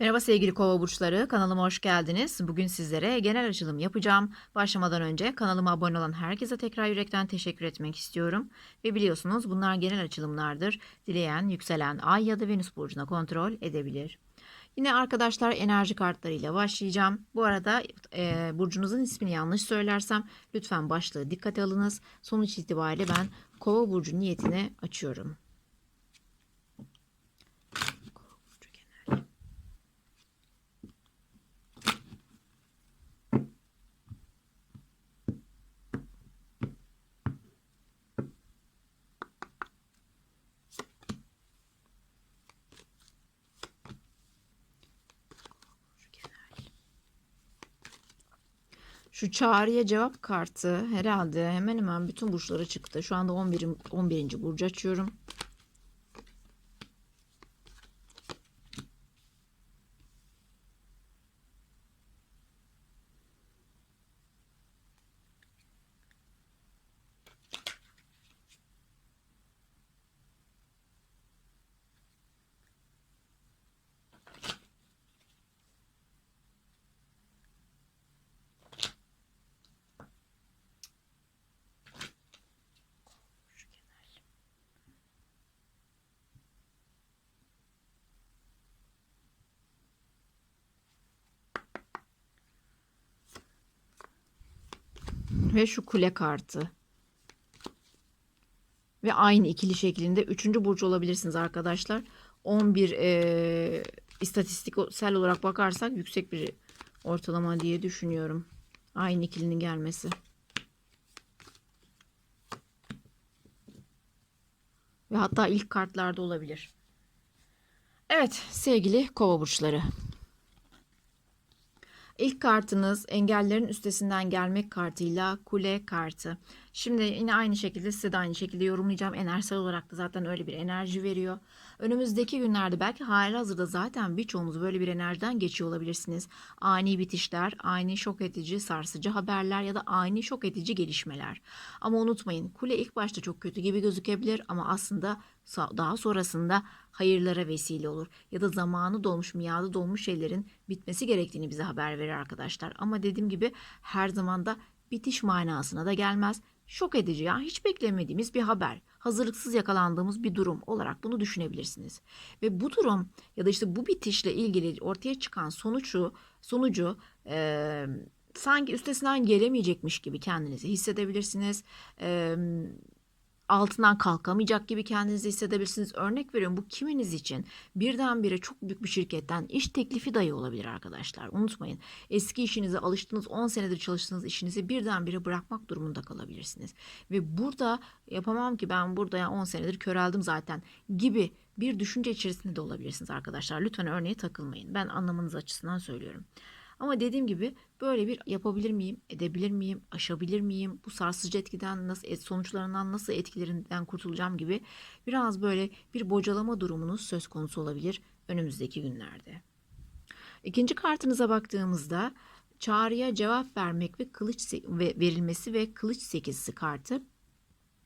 Merhaba sevgili kova burçları, kanalıma hoş geldiniz. Bugün sizlere genel açılım yapacağım. Başlamadan önce kanalıma abone olan herkese tekrar yürekten teşekkür etmek istiyorum. Ve biliyorsunuz bunlar genel açılımlardır. Dileyen, yükselen, ay ya da venüs burcuna kontrol edebilir. Yine arkadaşlar enerji kartlarıyla başlayacağım. Bu arada e, burcunuzun ismini yanlış söylersem lütfen başlığı dikkate alınız. Sonuç itibariyle ben kova burcu niyetini açıyorum. Şu çağrıya cevap kartı herhalde hemen hemen bütün burçlara çıktı. Şu anda 11. 11. burcu açıyorum. Ve şu kule kartı. Ve aynı ikili şeklinde üçüncü burç olabilirsiniz arkadaşlar. 11 e, istatistiksel olarak bakarsak yüksek bir ortalama diye düşünüyorum. Aynı ikilinin gelmesi. Ve hatta ilk kartlarda olabilir. Evet sevgili kova burçları. İlk kartınız engellerin üstesinden gelmek kartıyla kule kartı. Şimdi yine aynı şekilde size de aynı şekilde yorumlayacağım. Enerjisel olarak da zaten öyle bir enerji veriyor. Önümüzdeki günlerde belki hali hazırda zaten birçoğunuz böyle bir enerjiden geçiyor olabilirsiniz. Ani bitişler, ani şok edici, sarsıcı haberler ya da ani şok edici gelişmeler. Ama unutmayın kule ilk başta çok kötü gibi gözükebilir ama aslında daha sonrasında hayırlara vesile olur. Ya da zamanı dolmuş, miadı dolmuş şeylerin bitmesi gerektiğini bize haber verir arkadaşlar. Ama dediğim gibi her zaman da bitiş manasına da gelmez. Şok edici ya hiç beklemediğimiz bir haber. Hazırlıksız yakalandığımız bir durum olarak bunu düşünebilirsiniz. Ve bu durum ya da işte bu bitişle ilgili ortaya çıkan sonucu sonucu e, sanki üstesinden gelemeyecekmiş gibi kendinizi hissedebilirsiniz. E, altından kalkamayacak gibi kendinizi hissedebilirsiniz. Örnek veriyorum bu kiminiz için birdenbire çok büyük bir şirketten iş teklifi dahi olabilir arkadaşlar. Unutmayın eski işinize alıştığınız 10 senedir çalıştığınız işinizi birdenbire bırakmak durumunda kalabilirsiniz. Ve burada yapamam ki ben burada yani 10 senedir köreldim zaten gibi bir düşünce içerisinde de olabilirsiniz arkadaşlar. Lütfen örneğe takılmayın. Ben anlamanız açısından söylüyorum. Ama dediğim gibi böyle bir yapabilir miyim, edebilir miyim, aşabilir miyim, bu sarsıcı etkiden nasıl sonuçlarından nasıl etkilerinden kurtulacağım gibi biraz böyle bir bocalama durumunuz söz konusu olabilir önümüzdeki günlerde. İkinci kartınıza baktığımızda çağrıya cevap vermek ve kılıç verilmesi ve kılıç sekizisi kartı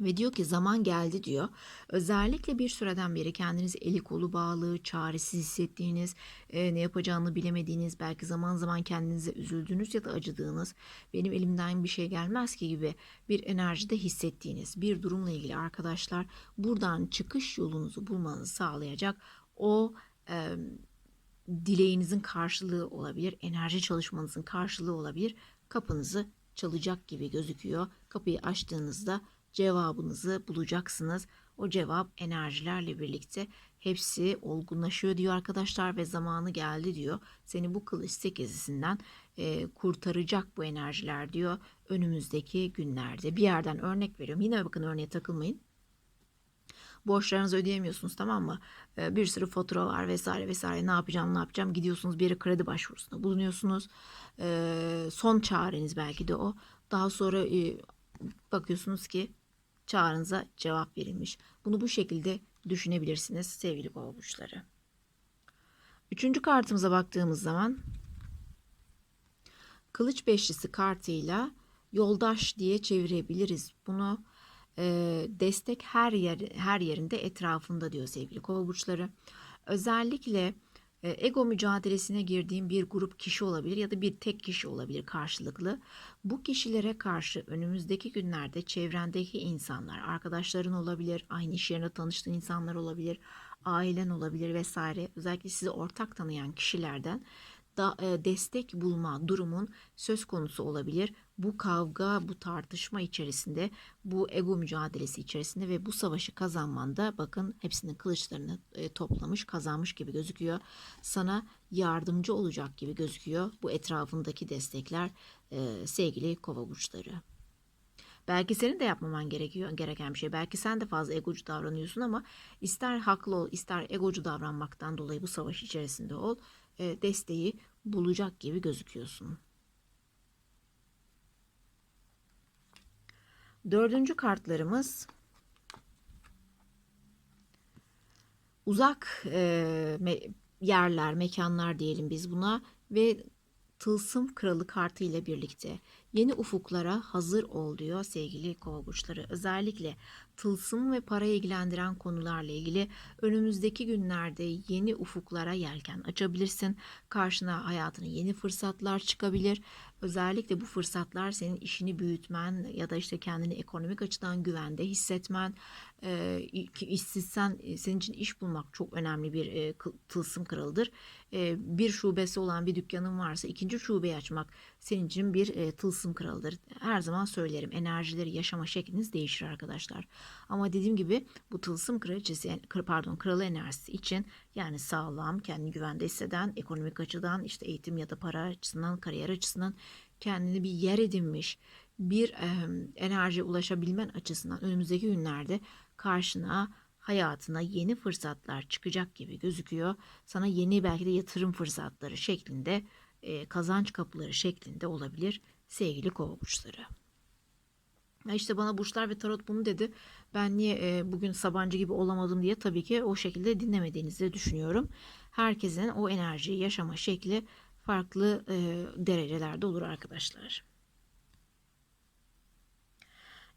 ve diyor ki zaman geldi diyor. Özellikle bir süreden beri kendinizi eli kolu bağlı, çaresiz hissettiğiniz, e, ne yapacağını bilemediğiniz, belki zaman zaman kendinize üzüldüğünüz ya da acıdığınız, benim elimden bir şey gelmez ki gibi bir enerjide hissettiğiniz bir durumla ilgili arkadaşlar buradan çıkış yolunuzu bulmanızı sağlayacak o e, dileğinizin karşılığı olabilir, enerji çalışmanızın karşılığı olabilir. Kapınızı çalacak gibi gözüküyor. Kapıyı açtığınızda cevabınızı bulacaksınız. O cevap enerjilerle birlikte hepsi olgunlaşıyor diyor arkadaşlar ve zamanı geldi diyor. Seni bu kılıç sekizisinden e, kurtaracak bu enerjiler diyor önümüzdeki günlerde. Bir yerden örnek veriyorum. Yine bakın örneğe takılmayın. Borçlarınızı ödeyemiyorsunuz tamam mı? E, bir sürü fatura var vesaire vesaire ne yapacağım ne yapacağım gidiyorsunuz bir yere kredi başvurusunda bulunuyorsunuz. E, son çareniz belki de o. Daha sonra e, bakıyorsunuz ki çağrınıza cevap verilmiş. Bunu bu şekilde düşünebilirsiniz sevgili burçları. Üçüncü kartımıza baktığımız zaman kılıç beşlisi kartıyla yoldaş diye çevirebiliriz. Bunu e, destek her yer her yerinde etrafında diyor sevgili kova burçları. Özellikle ego mücadelesine girdiğin bir grup kişi olabilir ya da bir tek kişi olabilir karşılıklı. Bu kişilere karşı önümüzdeki günlerde çevrendeki insanlar, arkadaşların olabilir, aynı iş yerinde tanıştığın insanlar olabilir, ailen olabilir vesaire. Özellikle sizi ortak tanıyan kişilerden da e, destek bulma durumun söz konusu olabilir. Bu kavga, bu tartışma içerisinde, bu ego mücadelesi içerisinde ve bu savaşı kazanmanda bakın hepsinin kılıçlarını e, toplamış, kazanmış gibi gözüküyor. Sana yardımcı olacak gibi gözüküyor bu etrafındaki destekler e, sevgili kova burçları. Belki senin de yapmaman gerekiyor gereken bir şey. Belki sen de fazla egocu davranıyorsun ama ister haklı ol, ister egocu davranmaktan dolayı bu savaş içerisinde ol, e, desteği bulacak gibi gözüküyorsun. Dördüncü kartlarımız uzak e, yerler, mekanlar diyelim biz buna ve Tılsım Kralı kartı ile birlikte yeni ufuklara hazır ol diyor sevgili kova burçları. Özellikle tılsım ve para ilgilendiren konularla ilgili önümüzdeki günlerde yeni ufuklara yelken açabilirsin. Karşına hayatına yeni fırsatlar çıkabilir. Özellikle bu fırsatlar senin işini büyütmen ya da işte kendini ekonomik açıdan güvende hissetmen, e, işsizsen senin için iş bulmak çok önemli bir e, tılsım kralıdır. E, bir şubesi olan bir dükkanın varsa ikinci şubeyi açmak senin için bir e, tılsım kralıdır. Her zaman söylerim enerjileri yaşama şekliniz değişir arkadaşlar. Ama dediğim gibi bu tılsım kraliçesi pardon kralı enerjisi için yani sağlam, kendini güvende hisseden, ekonomik açıdan işte eğitim ya da para açısından, kariyer açısından kendini bir yer edinmiş bir e, enerjiye ulaşabilmen açısından önümüzdeki günlerde karşına hayatına yeni fırsatlar çıkacak gibi gözüküyor. Sana yeni belki de yatırım fırsatları şeklinde e, kazanç kapıları şeklinde olabilir sevgili kova burçları. Ya işte bana burçlar ve tarot bunu dedi. Ben niye e, bugün Sabancı gibi olamadım diye tabii ki o şekilde dinlemediğinizi düşünüyorum. Herkesin o enerjiyi yaşama şekli farklı e, derecelerde olur arkadaşlar.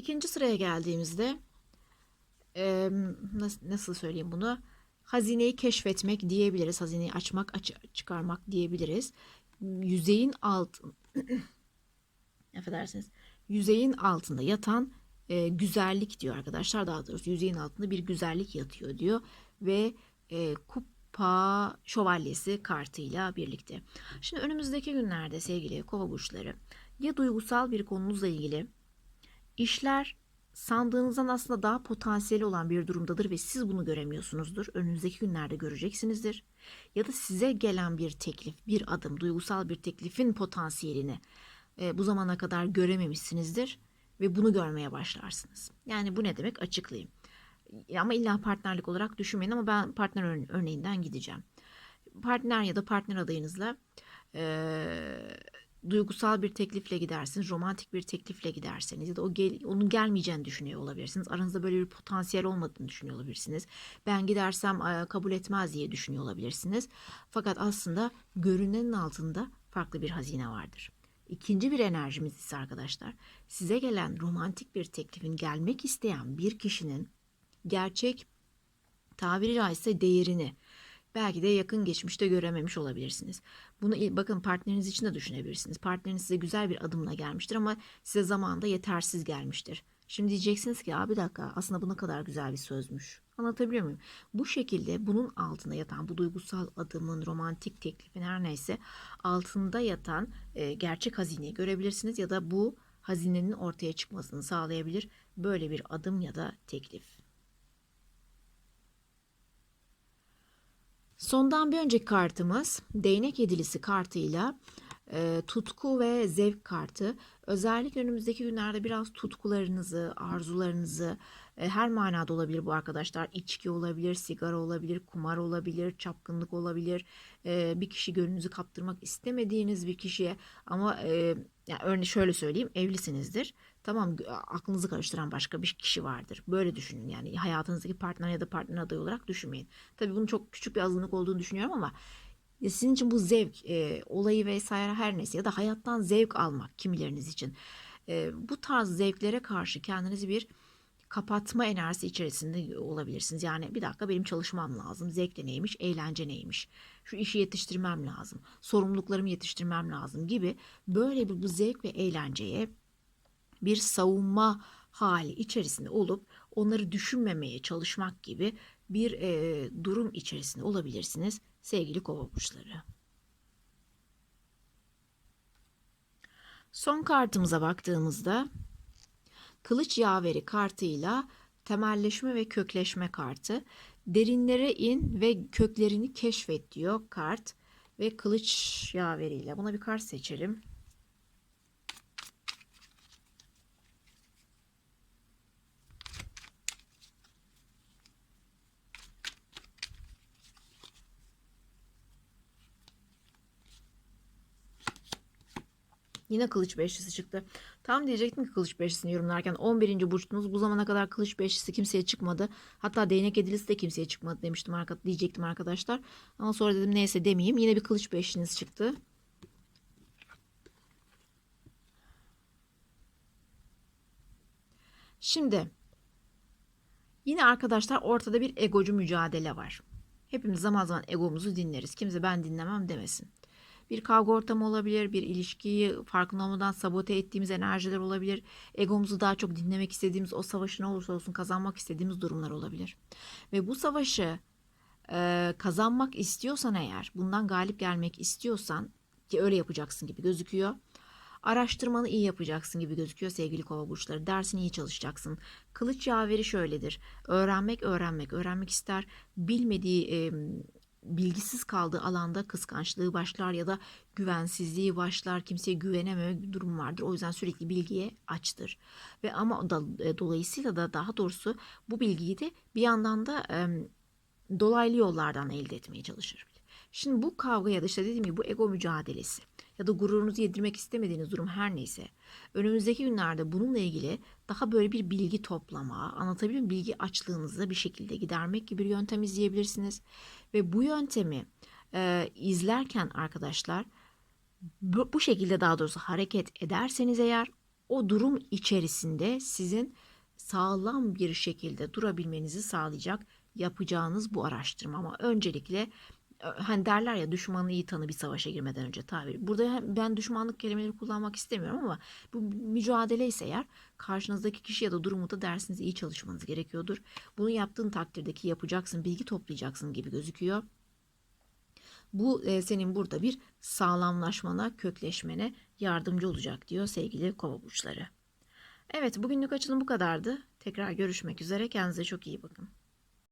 İkinci sıraya geldiğimizde nasıl, söyleyeyim bunu? Hazineyi keşfetmek diyebiliriz. Hazineyi açmak, aç, çıkarmak diyebiliriz. Yüzeyin alt affedersiniz. Yüzeyin altında yatan e, güzellik diyor arkadaşlar. Daha doğrusu yüzeyin altında bir güzellik yatıyor diyor ve e, kupa şövalyesi kartıyla birlikte. Şimdi önümüzdeki günlerde sevgili kova burçları ya duygusal bir konunuzla ilgili işler sandığınızdan aslında daha potansiyeli olan bir durumdadır ve siz bunu göremiyorsunuzdur. Önümüzdeki günlerde göreceksinizdir. Ya da size gelen bir teklif, bir adım, duygusal bir teklifin potansiyelini e, bu zamana kadar görememişsinizdir ve bunu görmeye başlarsınız. Yani bu ne demek? Açıklayayım. Ama illa partnerlik olarak düşünmeyin ama ben partner örneğinden gideceğim. Partner ya da partner adayınızla e, duygusal bir teklifle gidersiniz, romantik bir teklifle giderseniz ya da o gel, onun gelmeyeceğini düşünüyor olabilirsiniz. Aranızda böyle bir potansiyel olmadığını düşünüyor olabilirsiniz. Ben gidersem kabul etmez diye düşünüyor olabilirsiniz. Fakat aslında görünenin altında farklı bir hazine vardır. İkinci bir enerjimiz ise arkadaşlar size gelen romantik bir teklifin gelmek isteyen bir kişinin gerçek tabiri caizse değerini belki de yakın geçmişte görememiş olabilirsiniz. Bunu bakın partneriniz için de düşünebilirsiniz. Partneriniz size güzel bir adımla gelmiştir ama size zamanında yetersiz gelmiştir. Şimdi diyeceksiniz ki abi dakika aslında bu ne kadar güzel bir sözmüş. Anlatabiliyor muyum? Bu şekilde bunun altında yatan bu duygusal adımın, romantik teklifin her neyse altında yatan e, gerçek hazineyi görebilirsiniz ya da bu hazinenin ortaya çıkmasını sağlayabilir böyle bir adım ya da teklif. Sondan bir önceki kartımız değnek yedilisi kartıyla e, tutku ve zevk kartı. Özellikle önümüzdeki günlerde biraz tutkularınızı, arzularınızı e, her manada olabilir bu arkadaşlar. İçki olabilir, sigara olabilir, kumar olabilir, çapkınlık olabilir. E, bir kişi gönlünüzü kaptırmak istemediğiniz bir kişiye ama e, yani örneğin şöyle söyleyeyim evlisinizdir. Tamam aklınızı karıştıran başka bir kişi vardır. Böyle düşünün yani hayatınızdaki partner ya da partner adayı olarak düşünmeyin. Tabii bunun çok küçük bir azınlık olduğunu düşünüyorum ama sizin için bu zevk e, olayı vesaire her neyse ya da hayattan zevk almak kimileriniz için. E, bu tarz zevklere karşı kendinizi bir kapatma enerjisi içerisinde olabilirsiniz. Yani bir dakika benim çalışmam lazım. Zevk de neymiş, eğlence neymiş. Şu işi yetiştirmem lazım. Sorumluluklarımı yetiştirmem lazım gibi böyle bir bu zevk ve eğlenceye bir savunma hali içerisinde olup onları düşünmemeye çalışmak gibi bir e, durum içerisinde olabilirsiniz sevgili kova burçları. Son kartımıza baktığımızda kılıç yaveri kartıyla temelleşme ve kökleşme kartı. Derinlere in ve köklerini keşfet diyor kart ve kılıç yaveriyle. Buna bir kart seçelim. Yine kılıç beşlisi çıktı. Tam diyecektim ki kılıç beşlisini yorumlarken 11. burçtunuz. Bu zamana kadar kılıç beşlisi kimseye çıkmadı. Hatta değnek edilisi de kimseye çıkmadı demiştim diyecektim arkadaşlar. Ama sonra dedim neyse demeyeyim. Yine bir kılıç beşliniz çıktı. Şimdi yine arkadaşlar ortada bir egocu mücadele var. Hepimiz zaman zaman egomuzu dinleriz. Kimse ben dinlemem demesin. Bir kavga ortamı olabilir, bir ilişkiyi farkında olmadan sabote ettiğimiz enerjiler olabilir. Egomuzu daha çok dinlemek istediğimiz, o savaşı ne olursa olsun kazanmak istediğimiz durumlar olabilir. Ve bu savaşı e, kazanmak istiyorsan eğer, bundan galip gelmek istiyorsan ki öyle yapacaksın gibi gözüküyor. Araştırmanı iyi yapacaksın gibi gözüküyor sevgili kova burçları. Dersini iyi çalışacaksın. Kılıç yaveri şöyledir. Öğrenmek, öğrenmek, öğrenmek ister. Bilmediği e, bilgisiz kaldığı alanda kıskançlığı başlar ya da güvensizliği başlar. Kimseye güvenememe bir durum vardır. O yüzden sürekli bilgiye açtır. Ve ama da, e, dolayısıyla da daha doğrusu bu bilgiyi de bir yandan da e, dolaylı yollardan elde etmeye çalışır. Şimdi bu kavga ya da işte dediğim gibi bu ego mücadelesi ya da gururunuzu yedirmek istemediğiniz durum her neyse önümüzdeki günlerde bununla ilgili daha böyle bir bilgi toplama, anlatabiliyor? Bilgi açlığınızı bir şekilde gidermek gibi bir yöntem izleyebilirsiniz. Ve bu yöntemi e, izlerken arkadaşlar bu, bu şekilde daha doğrusu hareket ederseniz eğer o durum içerisinde sizin sağlam bir şekilde durabilmenizi sağlayacak yapacağınız bu araştırma ama öncelikle hani derler ya düşmanı iyi tanı bir savaşa girmeden önce tabiri. Burada ben düşmanlık kelimeleri kullanmak istemiyorum ama bu mücadele ise eğer karşınızdaki kişi ya da durumu da dersiniz iyi çalışmanız gerekiyordur. Bunu yaptığın takdirdeki yapacaksın, bilgi toplayacaksın gibi gözüküyor. Bu e, senin burada bir sağlamlaşmana, kökleşmene yardımcı olacak diyor sevgili kova burçları. Evet bugünlük açılım bu kadardı. Tekrar görüşmek üzere. Kendinize çok iyi bakın.